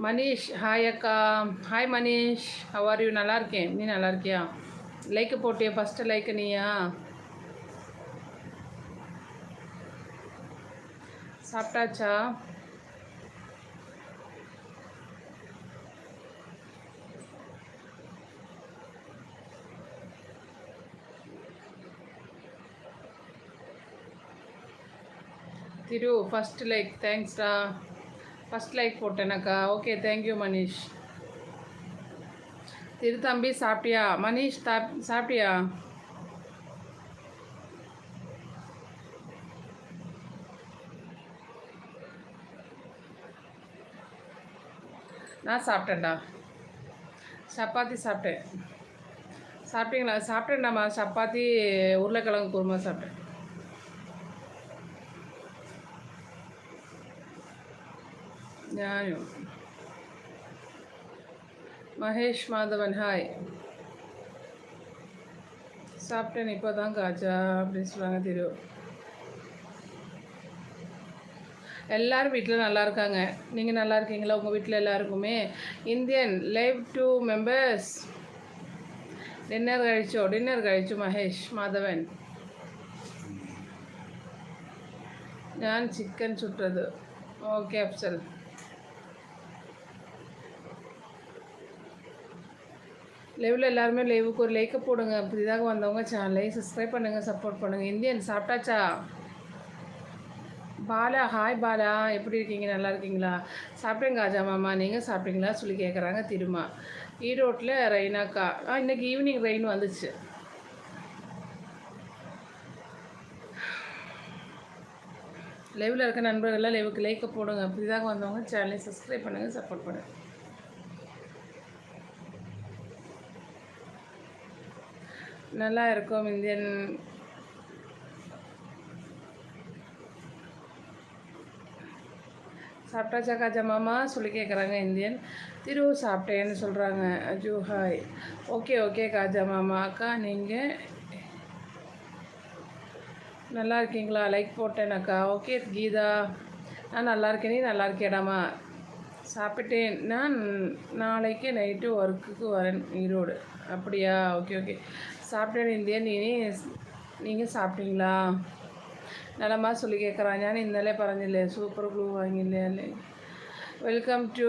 Manish hi அக்கா hi Manish how you நல்லா இருக்கேன் நீ நல்லா இருக்கியா லைக்கு போட்டியா ஃபஸ்ட்டு லைக்கு நீயா சாப்பிட்டாச்சா திரு ஃபஸ்ட் லைக் தேங்க்ஸ்டா first like போட்டேனக்கா. Okay thank you Manish Thiru தம்பி சாப்பிட்டியா? மனிஷ் சாப் சாப்பிட்டியா? நான் சாப்பிட்டேன்டா. சப்பாத்தி சாப்பிட்டேன். சாப்பிட்டீங்களா? சாப்பிட்டேன்டாம்மா. சப்பாத்தி உருளைக்கிழங்கு குருமா சாப்பிட்டேன். ഞാനും மகேஷ் மாதவன் ஹாய் சாப்பிட்டேன் இப்போ தான் காஜா அப்படின்னு சொல்லுவாங்க திரு எல்லாரும் வீட்டில் நல்லா இருக்காங்க நீங்கள் நல்லா இருக்கீங்களா உங்கள் வீட்டில் எல்லாருக்குமே Indian live two members dinner കഴിച്ചോ ഡിന്നർ കഴിച്ചു മഹേഷ് മാധവൻ ഞാൻ ചിക്കൻ ചുട്ടത് ഓക്കെ അഫ്സൽ லைவில் எல்லாருமே லைவுக்கு ஒரு லைக்கை போடுங்க. புதிதாக வந்தவங்க சேனலை சப்ஸ்கிரைப் பண்ணுங்கள் சப்போர்ட் பண்ணுங்கள் இந்தியன் சாப்பிட்டாச்சா? பாலா ஹாய் பாலா. எப்படி இருக்கீங்க? நல்லா இருக்கீங்களா? சாப்பிட்டேங்க காஜா மாமா. நீங்கள் சாப்பிட்டீங்களா? சொல்லி கேட்குறாங்க திருமா. ஈரோட்டில் ரெயினாக்கா ஆ இன்றைக்கி ஈவினிங் ரெயின் வந்துச்சு. லைவில் இருக்க நண்பர்கள்லாம் லைவுக்கு லைக்கை போடுங்க. புதிதாக வந்தவங்க சேனலை சப்ஸ்கிரைப் பண்ணுங்கள் சப்போர்ட் பண்ணுங்கள் நல்லா இருக்கும் இந்தியன். சாப்பிட்டாச்சா காஜா மாமா? சொல்லி கேட்குறாங்க இந்தியன். திரு சாப்பிட்டேன்னு சொல்கிறாங்க Aju hi okay okay Kaja மாமா. அக்கா நீங்கள் நல்லா இருக்கீங்களா? லைக் போட்டேனக்கா ஓகே கீதா. நான் நல்லா இருக்கேன். நீ நல்லா இருக்கேடாமா சாப்பிட்டேன். நான் நாளைக்கு நைட்டு ஒர்க்குக்கு வரேன் ஈரோடு. அப்படியா? ஓகே ஓகே சாப்பிட்டேன் இல்லையா நீ நீங்கள் சாப்பிட்டீங்களா? நலமாக சொல்லி கேட்குறான் ஞான் ഇന്നലെ പറഞ്ഞില്ലേ சூப்பர் க்ளூ வாங்கி അല്ലേ வெல்கம் டு